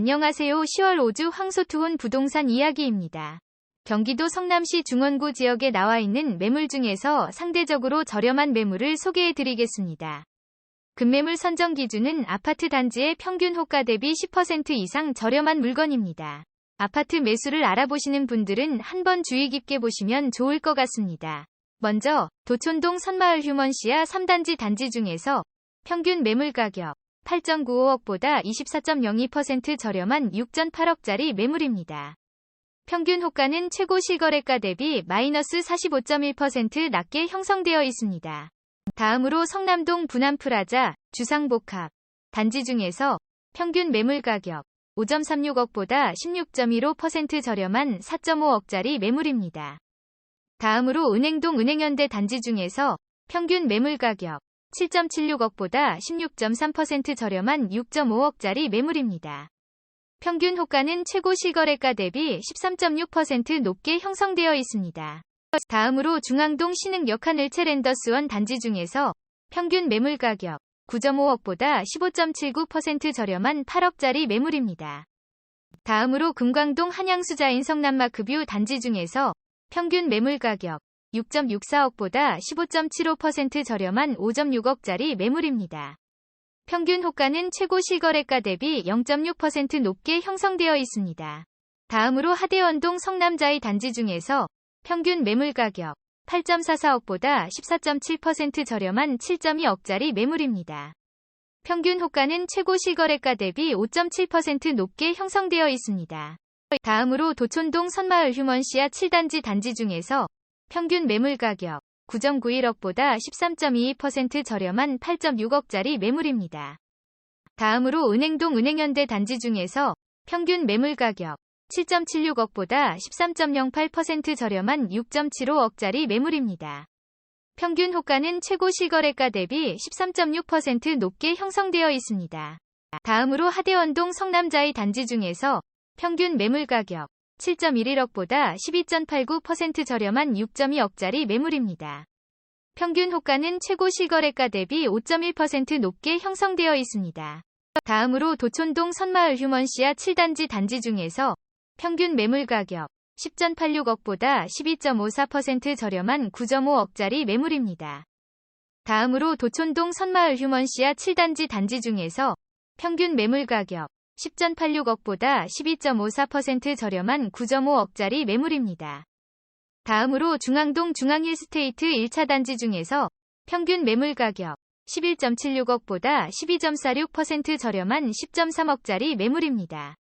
안녕하세요. 10월 5주 황소투혼 부동산 이야기입니다. 경기도 성남시 중원구 지역에 나와 있는 매물 중에서 상대적으로 저렴한 매물을 소개해 드리겠습니다. 급매물 선정 기준은 아파트 단지의 평균 호가 대비 10% 이상 저렴한 물건입니다. 아파트 매수를 알아보시는 분들은 한번 주의 깊게 보시면 좋을 것 같습니다. 먼저 도촌동 선마을 휴먼시아 3단지 단지 중에서 평균 매물 가격 8.95억보다 24.02% 저렴한 6.8억짜리 매물입니다. 평균 호가는 최고 실거래가 대비 마이너스 45.1% 낮게 형성되어 있습니다. 다음으로 성남동 분암프라자 주상복합 단지 중에서 평균 매물 가격 5.36억보다 16.15% 저렴한 4.5억짜리 매물입니다. 다음으로 은행동 은행현대 단지 중에서 평균 매물 가격 7.76억보다 16.3% 저렴한 6.5억짜리 매물입니다. 평균 호가는 최고 실거래가 대비 13.6% 높게 형성되어 있습니다. 다음으로 중앙동 신흥역 하늘채 랜더스원 단지 중에서 평균 매물 가격 9.5억보다 15.79% 저렴한 8억짜리 매물입니다. 다음으로 금광동 한양수자인 성남마크뷰 단지 중에서 평균 매물 가격 6.64억보다 15.75% 저렴한 5.6억짜리 매물입니다. 평균 호가는 최고 실거래가 대비 0.6% 높게 형성되어 있습니다. 다음으로 하대원동 성남자이 단지 중에서 평균 매물 가격 8.44억보다 14.7% 저렴한 7.2억짜리 매물입니다. 평균 호가는 최고 실거래가 대비 5.7% 높게 형성되어 있습니다. 다음으로 도촌동 선마을 휴먼시아 7단지 단지 중에서 평균 매물 가격 9.91억보다 13.22% 저렴한 8.6억짜리 매물입니다. 다음으로 은행동 은행현대 단지 중에서 평균 매물 가격 7.76억보다 13.08% 저렴한 6.75억짜리 매물입니다. 평균 호가는 최고 실거래가 대비 13.6% 높게 형성되어 있습니다. 다음으로 하대원동 성남자이 단지 중에서 평균 매물 가격 7.11억보다 12.89% 저렴한 6.2억짜리 매물입니다. 평균 호가는 최고 실거래가 대비 5.1% 높게 형성되어 있습니다. 다음으로 도촌동 선마을 휴먼시아 7단지 단지 중에서 평균 매물 가격 10.86억보다 12.54% 저렴한 9.5억짜리 매물입니다. 다음으로 도촌동 선마을 휴먼시아 7단지 단지 중에서 평균 매물 가격 10.86억보다 12.54% 저렴한 9.5억짜리 매물입니다. 다음으로 중앙동 중앙힐스테이트 1차 단지 중에서 평균 매물 가격 11.76억보다 12.46% 저렴한 10.3억짜리 매물입니다.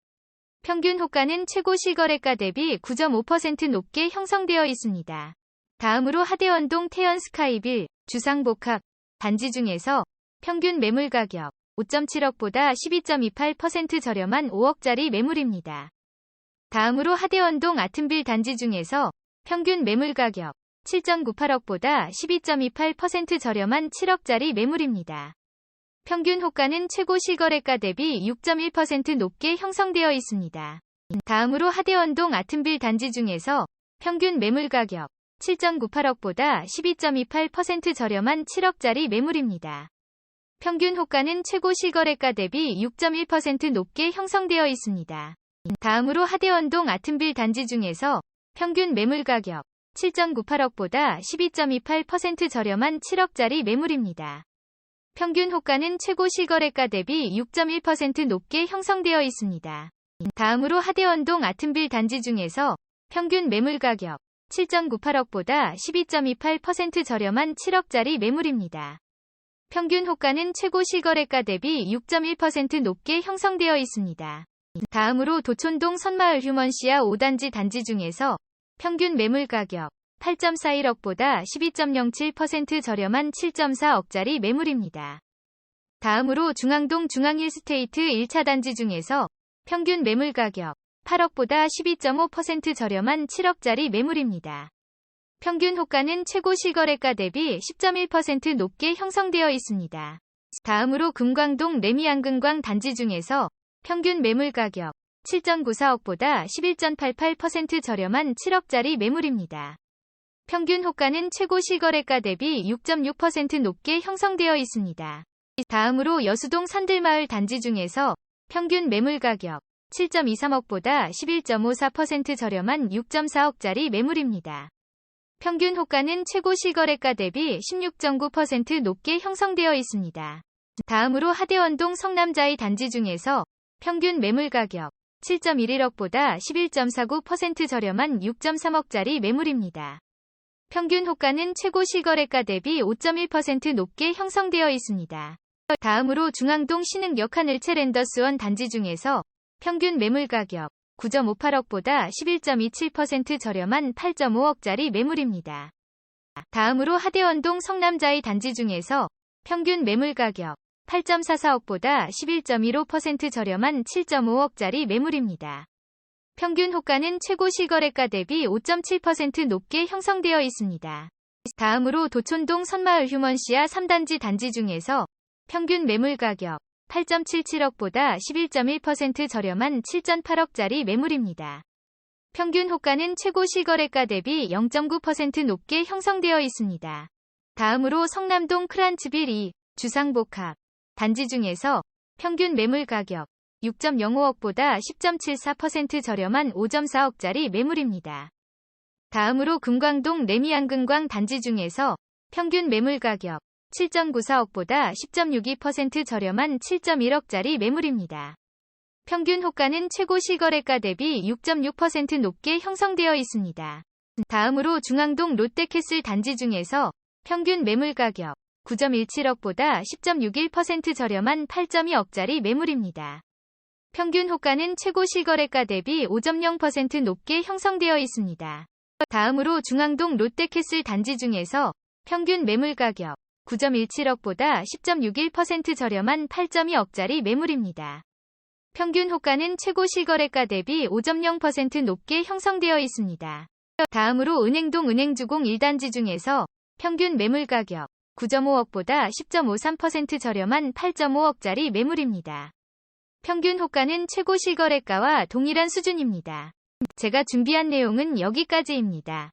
평균 호가는 최고 실거래가 대비 9.5% 높게 형성되어 있습니다. 다음으로 하대원동 태연스카이빌 주상복합 단지 중에서 평균 매물 가격 5.7억보다 12.28% 저렴한 5억짜리 매물입니다. 다음으로 하대원동 아튼빌 단지 중에서 평균 매물 가격 7.98억보다 12.28% 저렴한 7억짜리 매물입니다. 평균 호가는 최고 실거래가 대비 6.1% 높게 형성되어 있습니다. 다음으로 하대원동 아튼빌 단지 중에서 평균 매물 가격 7.98억보다 12.28% 저렴한 7억짜리 매물입니다. 평균 호가는 최고 실거래가 대비 6.1% 높게 형성되어 있습니다. 다음으로 하대원동 아튼빌 단지 중에서 평균 매물 가격 7.98억보다 12.28% 저렴한 7억짜리 매물입니다. 평균 호가는 최고 실거래가 대비 6.1% 높게 형성되어 있습니다. 다음으로 하대원동 아튼빌 단지 중에서 평균 매물 가격 7.98억보다 12.28% 저렴한 7억짜리 매물입니다. 평균 호가는 최고 실거래가 대비 6.1% 높게 형성되어 있습니다. 다음으로 도촌동 선마을 휴먼시아 5단지 단지 중에서 평균 매물 가격 8.41억보다 12.07% 저렴한 7.4억짜리 매물입니다. 다음으로 중앙동 중앙힐스테이트 1차 단지 중에서 평균 매물 가격 8억보다 12.5% 저렴한 7억짜리 매물입니다. 평균 호가는 최고 실거래가 대비 10.1% 높게 형성되어 있습니다. 다음으로 금광동 레미안금광 단지 중에서 평균 매물 가격 7.94억보다 11.88% 저렴한 7억짜리 매물입니다. 평균 호가는 최고 실거래가 대비 6.6% 높게 형성되어 있습니다. 다음으로 여수동 산들마을 단지 중에서 평균 매물 가격 7.23억보다 11.54% 저렴한 6.4억짜리 매물입니다. 평균 호가는 최고 실거래가 대비 16.9% 높게 형성되어 있습니다. 다음으로 하대원동 성남자이 단지 중에서 평균 매물 가격 7.11억보다 11.49% 저렴한 6.3억짜리 매물입니다. 평균 호가는 최고 실거래가 대비 5.1% 높게 형성되어 있습니다. 다음으로 중앙동 신흥역 하늘채 랜더스원 단지 중에서 평균 매물 가격 9.58억보다 11.27% 저렴한 8.5억짜리 매물입니다. 다음으로 하대원동 성남자이 단지 중에서 평균 매물 가격 8.44억보다 11.15% 저렴한 7.5억짜리 매물입니다. 평균 호가는 최고 실거래가 대비 5.7% 높게 형성되어 있습니다. 다음으로 도촌동 선마을 휴먼시아 3단지 단지 중에서 평균 매물 가격 8.77억보다 11.1% 저렴한 7.8억짜리 매물입니다. 평균 호가는 최고 실거래가 대비 0.9% 높게 형성되어 있습니다. 다음으로 성남동 크란츠빌 2 주상복합 단지 중에서 평균 매물 가격 6.05억보다 10.74% 저렴한 5.4억짜리 매물입니다. 다음으로 금광동 레미안금광 단지 중에서 평균 매물 가격 7.94억보다 10.62% 저렴한 7.1억짜리 매물입니다. 평균 호가는 최고 실거래가 대비 6.6% 높게 형성되어 있습니다. 다음으로 중앙동 롯데캐슬 단지 중에서 평균 매물 가격 9.17억보다 10.61% 저렴한 8.2억짜리 매물입니다. 평균 호가는 최고 실거래가 대비 5.0% 높게 형성되어 있습니다. 다음으로 중앙동 롯데캐슬 단지 중에서 평균 매물 가격 9.17억보다 10.61% 저렴한 8.2억짜리 매물입니다. 평균 호가는 최고 실거래가 대비 5.0% 높게 형성되어 있습니다. 다음으로 은행동 은행주공 1단지 중에서 평균 매물 가격 9.5억보다 10.53% 저렴한 8.5억짜리 매물입니다. 평균 호가는 최고 실거래가와 동일한 수준입니다. 제가 준비한 내용은 여기까지입니다.